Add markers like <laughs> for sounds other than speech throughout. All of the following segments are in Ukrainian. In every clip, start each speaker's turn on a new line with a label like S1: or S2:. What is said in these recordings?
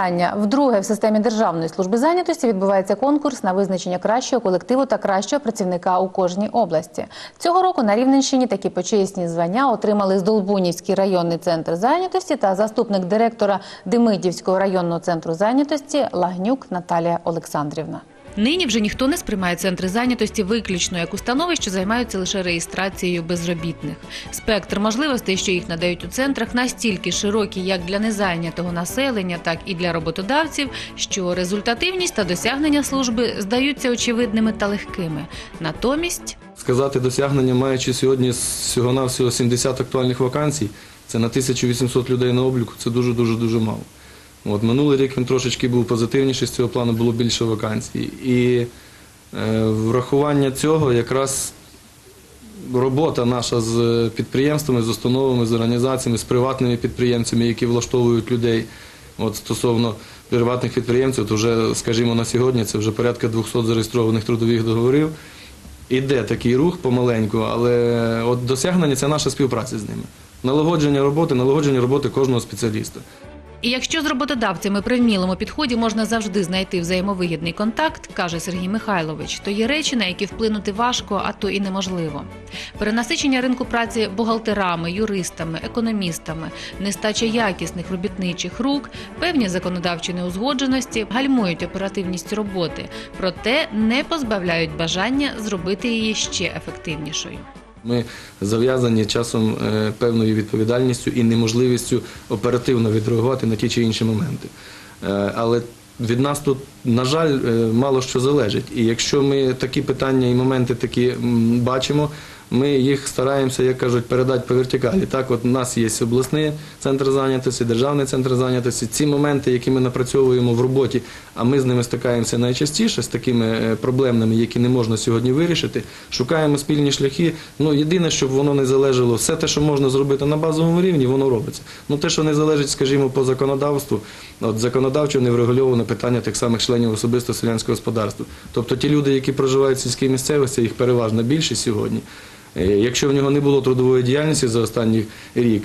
S1: вітання. Вдруге в системі Державної служби зайнятості відбувається конкурс на визначення кращого колективу та кращого працівника у кожній області. Цього року на Рівненщині такі почесні звання отримали Здолбунівський районний центр зайнятості та заступник директора Демидівського районного центру зайнятості Лагнюк Наталія Олександрівна. Нині вже ніхто не сприймає центри зайнятості виключно як установи, що займаються лише реєстрацією безробітних. Спектр можливостей, що їх надають у центрах, настільки широкий як для незайнятого населення, так і для роботодавців, що результативність та досягнення служби здаються очевидними та легкими. Натомість
S2: Сказати досягнення, маючи сьогодні всього-навсього 70 актуальних вакансій, це на 1800 людей на обліку, це дуже-дуже дуже мало. От, минулий рік він трошечки був позитивніший, з цього плану було більше вакансій. І е, врахування цього якраз робота наша з підприємствами, з установами, з організаціями, з приватними підприємцями, які влаштовують людей. От стосовно приватних підприємців, то вже, скажімо, на сьогодні це вже порядка 200 зареєстрованих трудових договорів. Іде такий рух помаленьку, але от досягнення це наша співпраця з ними. Налагодження роботи, налагодження роботи кожного спеціаліста.
S1: І якщо з роботодавцями при вмілому підході можна завжди знайти взаємовигідний контакт, каже Сергій Михайлович, то є речі, на які вплинути важко, а то і неможливо. Перенасичення ринку праці бухгалтерами, юристами, економістами, нестача якісних робітничих рук, певні законодавчі неузгодженості гальмують оперативність роботи, проте не позбавляють бажання зробити її ще ефективнішою.
S2: Ми зав'язані часом е, певною відповідальністю і неможливістю оперативно відреагувати на ті чи інші моменти. Е, Але від нас тут, на жаль, е, мало що залежить. І якщо ми такі питання і моменти такі бачимо, ми їх стараємося, як кажуть, передати по вертикалі. Так, от у нас є обласний центр зайнятості, державний центр зайнятості. Ці моменти, які ми напрацьовуємо в роботі, а ми з ними стикаємося найчастіше з такими е, проблемами, які не можна сьогодні вирішити. Шукаємо спільні шляхи. Ну єдине, щоб воно не залежало, все те, що можна зробити на базовому рівні, воно робиться. Ну те, що не залежить, скажімо, по законодавству, от законодавчо не врегульовано питання тих самих членів особисто селянського господарства. Тобто ті люди, які проживають в сільській місцевості, їх переважна більшість сьогодні. Е, Якщо в нього не було трудової діяльності за останній рік,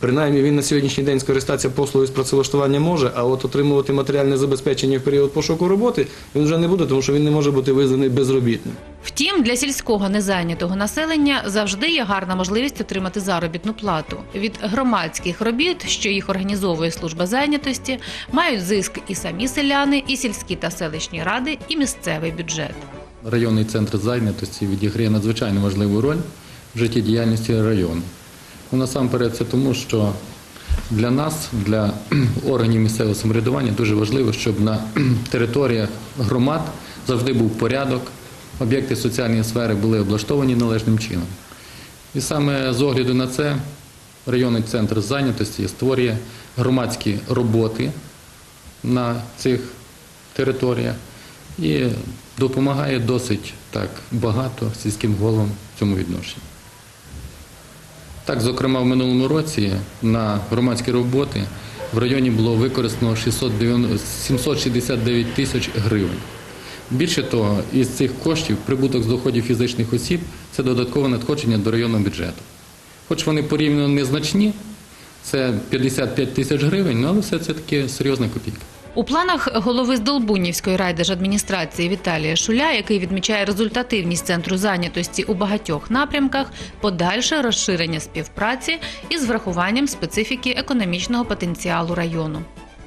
S2: принаймні він на сьогоднішній день скористатися послугою з працевлаштування може, а от отримувати матеріальне забезпечення в період пошуку роботи він вже не буде, тому що він не може бути визнаний безробітним.
S1: Втім, для сільського незайнятого населення завжди є гарна можливість отримати заробітну плату. Від громадських робіт, що їх організовує служба зайнятості, мають зиск і самі селяни, і сільські та селищні ради, і місцевий бюджет.
S3: Районний центр зайнятості відіграє надзвичайно важливу роль в життєдіяльності району. Ну, насамперед, це тому, що для нас, для <clears throat> органів місцевого самоврядування, дуже важливо, щоб на <clears throat> територіях громад завжди був порядок, об'єкти соціальної сфери були облаштовані належним чином. І саме з огляду на це районний центр зайнятості створює громадські роботи на цих територіях і допомагає досить так багато сільським головам в цьому відношенні. Так, зокрема, в минулому році на громадські роботи в районі було використано 769 тисяч гривень. Більше того, із цих коштів прибуток з доходів фізичних осіб це додаткове надходження до районного бюджету. Хоч вони порівняно незначні, це 55 тисяч гривень, ну, але все це таки серйозна копійка.
S1: У планах голови Здолбунівської райдержадміністрації Віталія Шуля, який відмічає результативність центру зайнятості у багатьох напрямках, подальше розширення співпраці із врахуванням специфіки економічного потенціалу району.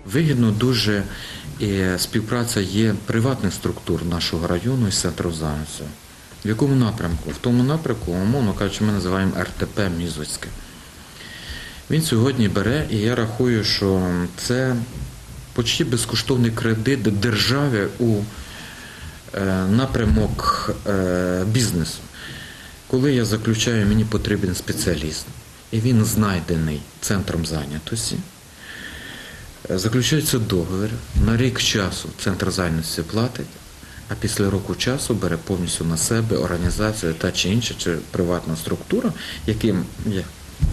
S4: Вигідно дуже е, співпраця є приватних структур нашого району із центром зайнятості. В якому напрямку? В тому напрямку, умовно кажучи, ми називаємо РТП Мізоцьке. Він сьогодні бере, і я рахую, що це почти безкоштовний кредит держави у е, напрямок е, бізнесу. Коли я заключаю, мені потрібен спеціаліст, і він знайдений центром зайнятості. Е, Заключається договір, на рік часу центр зайнятості платить, а після року часу бере повністю на себе організація та чи інша, чи приватна структура, яким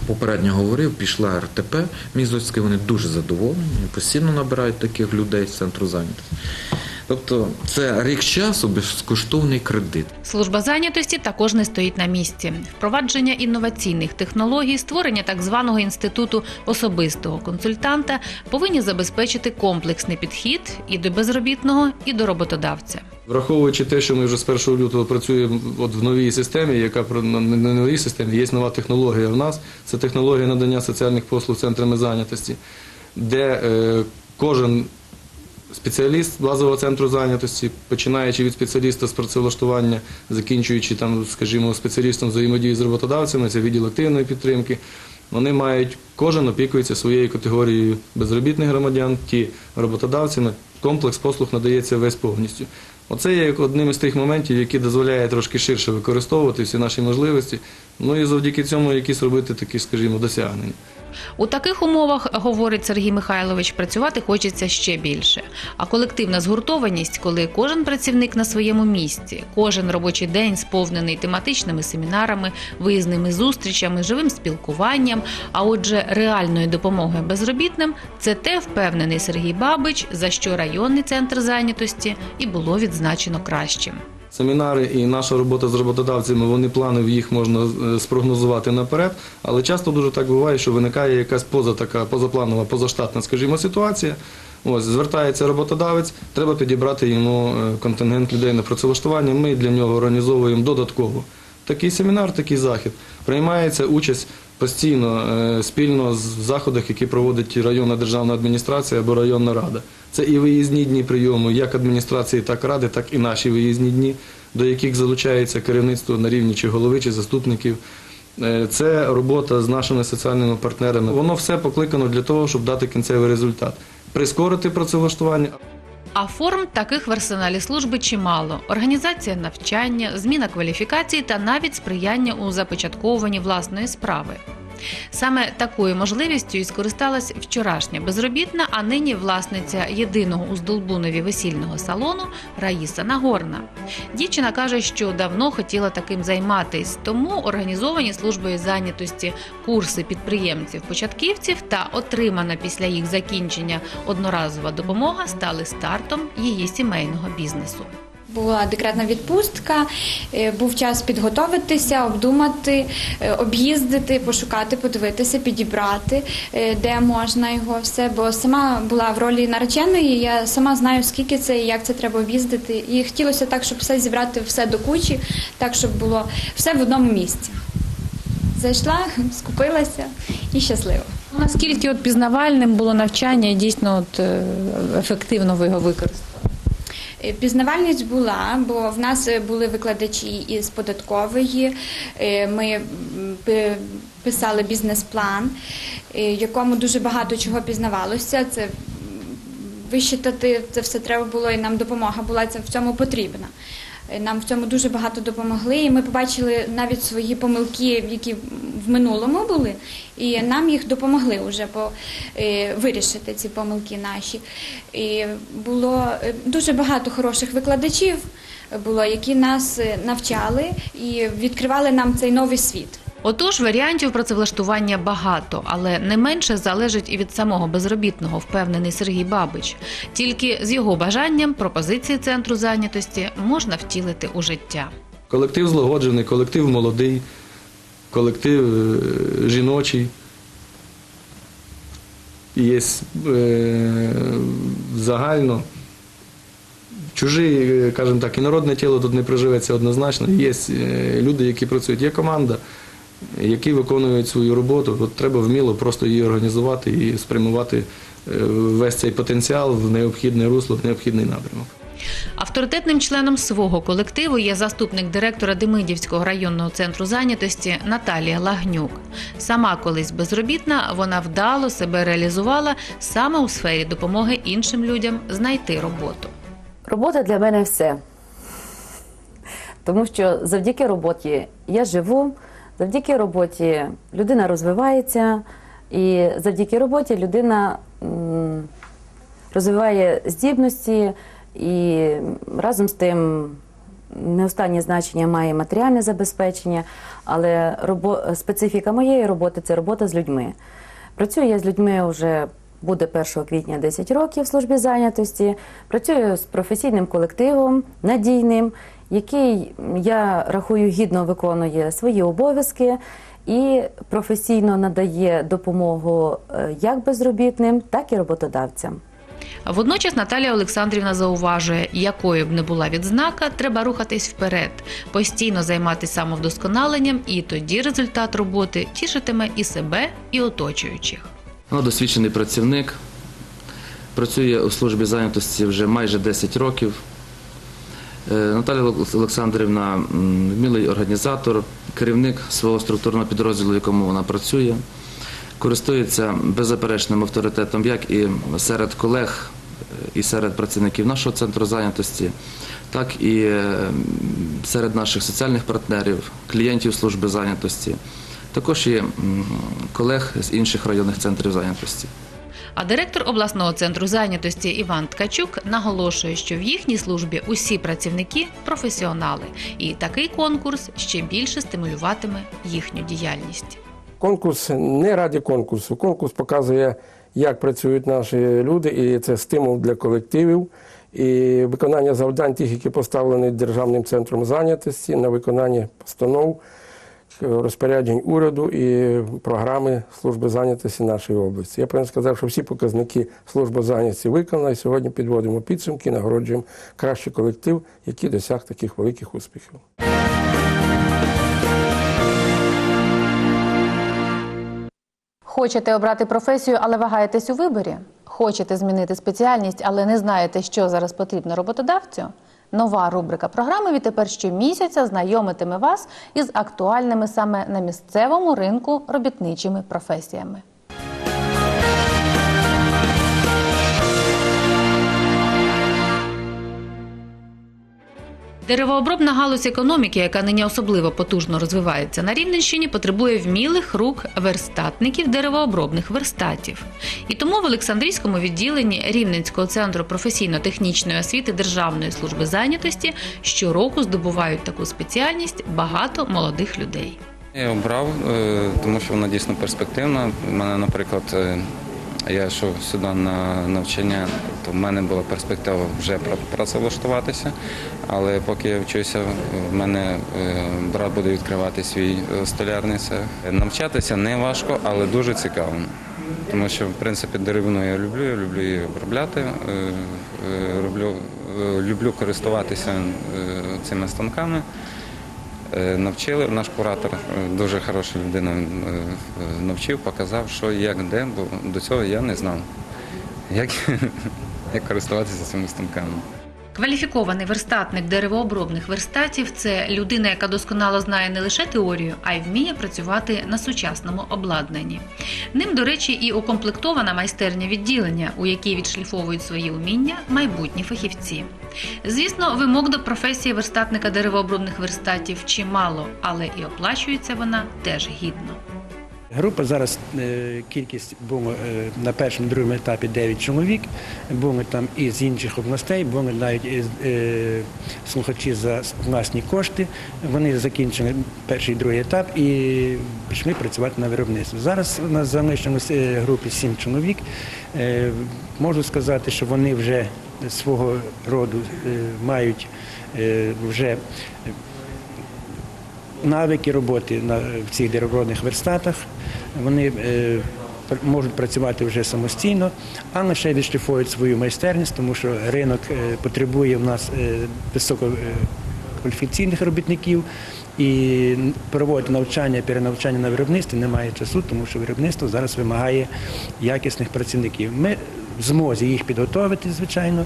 S4: попередньо говорив, пішла РТП мізоцький, вони дуже задоволені, постійно набирають таких людей з центру зайнятості. Тобто це рік часу безкоштовний кредит.
S1: Служба зайнятості також не стоїть на місці. Впровадження інноваційних технологій, створення так званого інституту особистого консультанта повинні забезпечити комплексний підхід і до безробітного, і до роботодавця.
S2: Враховуючи те, що ми вже з 1 лютого працюємо от в новій системі, яка не новій системі, є нова технологія в нас. Це технологія надання соціальних послуг центрами зайнятості, де е, кожен спеціаліст базового центру зайнятості, починаючи від спеціаліста з працевлаштування, закінчуючи там, скажімо, спеціалістом взаємодії з роботодавцями, це відділ активної підтримки. Вони мають, кожен опікується своєю категорією безробітних громадян, ті роботодавцями. Комплекс послуг надається весь повністю. Оце є одним із тих моментів, які дозволяє трошки ширше використовувати всі наші можливості. Ну і завдяки цьому якісь робити такі, скажімо, досягнення.
S1: У таких умовах, говорить Сергій Михайлович, працювати хочеться ще більше. А колективна згуртованість, коли кожен працівник на своєму місці, кожен робочий день сповнений тематичними семінарами, виїзними зустрічами, живим спілкуванням, а отже, реальної допомоги безробітним, це те, впевнений Сергій Бабич, за що районний центр зайнятості і було відзначено кращим.
S2: Семінари і наша робота з роботодавцями, вони плани їх можна е, спрогнозувати наперед, але часто дуже так буває, що виникає якась поза така позапланова, позаштатна, скажімо, ситуація. Ось звертається роботодавець, треба підібрати йому е, контингент людей на працевлаштування. Ми для нього організовуємо додатково такий семінар, такий захід. Приймається участь постійно е, спільно з заходах, які проводить районна державна адміністрація або районна рада. Це і виїзні дні прийому, як адміністрації, так ради, так і наші виїзні дні, до яких залучається керівництво на рівні чи голови, чи заступників. Е, Це робота з нашими соціальними партнерами. Воно все покликано для того, щоб дати кінцевий результат. Прискорити працевлаштування,
S1: А форм таких в арсеналі служби чимало: організація навчання, зміна кваліфікації та навіть сприяння у започатковуванні власної справи. Саме такою можливістю і скористалась вчорашня безробітна, а нині власниця єдиного у Здолбунові весільного салону Раїса Нагорна. Дівчина каже, що давно хотіла таким займатись, тому організовані службою зайнятості курси підприємців-початківців та отримана після їх закінчення одноразова допомога стали стартом її сімейного бізнесу.
S5: Була декретна відпустка, е, був час підготовитися, обдумати, е, об'їздити, пошукати, подивитися, підібрати, е, де можна його все. Бо сама була в ролі нареченої, я сама знаю, скільки це і як це треба об'їздити. І хотілося так, щоб все зібрати все до кучі, так, щоб було все в одному місці. Зайшла, <laughs> скупилася і щаслива.
S1: Наскільки от пізнавальним було навчання дійсно от, ефективно ви його використали?
S5: Е, Пізнавальність була, бо в нас е, були викладачі із податкової. е, Ми писали бізнес-план, якому дуже багато чого пізнавалося. Це вищитати це все треба було, і нам допомога була це в цьому потрібна. Е, Нам в цьому дуже багато допомогли, і ми побачили навіть свої помилки, які в минулому були, і нам їх допомогли вже по, е, вирішити ці помилки наші. І було е, дуже багато хороших викладачів, було, які нас навчали і відкривали нам цей новий світ.
S1: Отож, варіантів працевлаштування багато, але не менше залежить і від самого безробітного, впевнений Сергій Бабич. Тільки з його бажанням пропозиції центру зайнятості можна втілити у життя.
S2: Колектив злагоджений, колектив молодий, колектив е, жіночий. Є е, загально. Чужі, е, скажімо так, інородне тіло тут не проживеться однозначно. Є е, люди, які працюють, є команда, які виконують свою роботу. От треба вміло просто її організувати і спрямувати е, весь цей потенціал в необхідне русло, в необхідний напрямок.
S1: Авторитетним членом свого колективу є заступник директора Демидівського районного центру зайнятості Наталія Лагнюк. Сама колись безробітна, вона вдало себе реалізувала саме у сфері допомоги іншим людям знайти роботу.
S6: Робота для мене все. Тому що завдяки роботі я живу, завдяки роботі людина розвивається, і завдяки роботі людина розвиває здібності і разом з тим не останнє значення має матеріальне забезпечення, але робо... специфіка моєї роботи це робота з людьми. Працюю я з людьми вже буде 1 квітня 10 років в службі зайнятості. Працюю з професійним колективом, надійним, який я рахую гідно виконує свої обов'язки і професійно надає допомогу е, як безробітним, так і роботодавцям.
S1: Водночас Наталія Олександрівна зауважує, якою б не була відзнака, треба рухатись вперед, постійно займатися самовдосконаленням, і тоді результат роботи тішитиме і себе, і оточуючих.
S2: Вона досвідчений працівник, працює у службі зайнятості вже майже 10 років. Е, Наталя Олександрівна вмілий організатор, керівник свого структурного підрозділу, в якому вона працює, користується беззаперечним авторитетом як і серед колег, і серед працівників нашого центру зайнятості, так і е, серед наших соціальних партнерів, клієнтів служби зайнятості, також і колег з інших районних центрів зайнятості.
S1: А директор обласного центру зайнятості Іван Ткачук наголошує, що в їхній службі усі працівники професіонали, і такий конкурс ще більше стимулюватиме їхню діяльність.
S7: Конкурс не раді конкурсу. Конкурс показує, як працюють наші люди, і це стимул для колективів. І виконання завдань, тих, які поставлені Державним центром зайнятості, на виконання постанов, розпоряджень уряду і програми служби зайнятості нашої області. Я повинен сказати, що всі показники служби зайнятості виконали. Сьогодні підводимо підсумки, нагороджуємо кращий колектив, який досяг таких великих успіхів.
S1: Хочете обрати професію, але вагаєтесь у виборі? Хочете змінити спеціальність, але не знаєте, що зараз потрібно роботодавцю? Нова рубрика програми відтепер щомісяця знайомитиме вас із актуальними саме на місцевому ринку робітничими професіями. Деревообробна галузь економіки, яка нині особливо потужно розвивається на Рівненщині, потребує вмілих рук верстатників деревообробних верстатів. І тому в Олександрійському відділенні Рівненського центру професійно-технічної освіти Державної служби зайнятості щороку здобувають таку спеціальність багато молодих людей.
S8: Я обрав, е, тому що вона дійсно перспективна. У мене, наприклад, я йшов сюди на навчання, то в мене була перспектива вже працевлаштуватися. Але поки я вчуся, в мене е, брат буде відкривати свій е, столярний цех. Навчатися не важко, але дуже цікаво. Тому що, в принципі, деревину я люблю, я люблю її обробляти, е, е, люблю користуватися цими станками. Е, Навчили наш куратор, е, дуже хороша людина, е, навчив, показав, що як де, бо до цього я не знав, як, <laughs> як користуватися цими станками.
S1: Кваліфікований верстатник деревообробних верстатів це людина, яка досконало знає не лише теорію, а й вміє працювати на сучасному обладнанні. Ним, до речі, і укомплектована майстерня відділення, у якій відшліфовують свої уміння майбутні фахівці. Звісно, вимог до професії верстатника деревообробних верстатів чимало, але і оплачується вона теж гідно.
S9: Група зараз е, кількість було е, на першому другому етапі 9 чоловік. Були там і з інших областей, були навіть і, е, слухачі за власні кошти. Вони закінчили перший другий етап і пішли працювати на виробництво. Зараз у нас залишилось групі 7 чоловік. Можу сказати, що вони вже свого роду мають вже навики роботи на, в цих деревообробних верстатах. Вони е, можуть працювати вже самостійно, а лише відшліфують свою майстерність, тому що ринок е, потребує в нас е, висококваліфікаційних робітників. І проводити навчання, перенавчання на виробництві немає часу, тому що виробництво зараз вимагає якісних працівників. Ми в змозі їх підготовити, звичайно.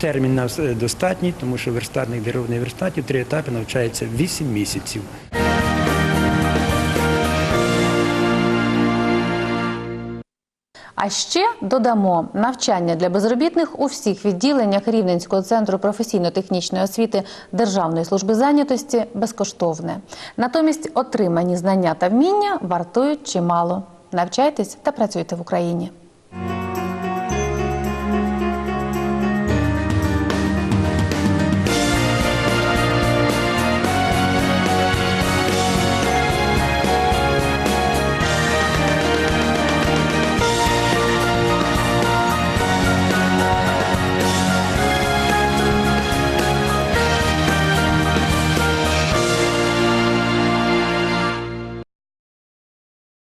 S9: Термін нас достатній, тому що верстатник деревних верстатів три етапи навчається 8 місяців.
S1: А ще додамо навчання для безробітних у всіх відділеннях Рівненського центру професійно-технічної освіти Державної служби зайнятості безкоштовне. Натомість отримані знання та вміння вартують чимало. Навчайтесь та працюйте в Україні.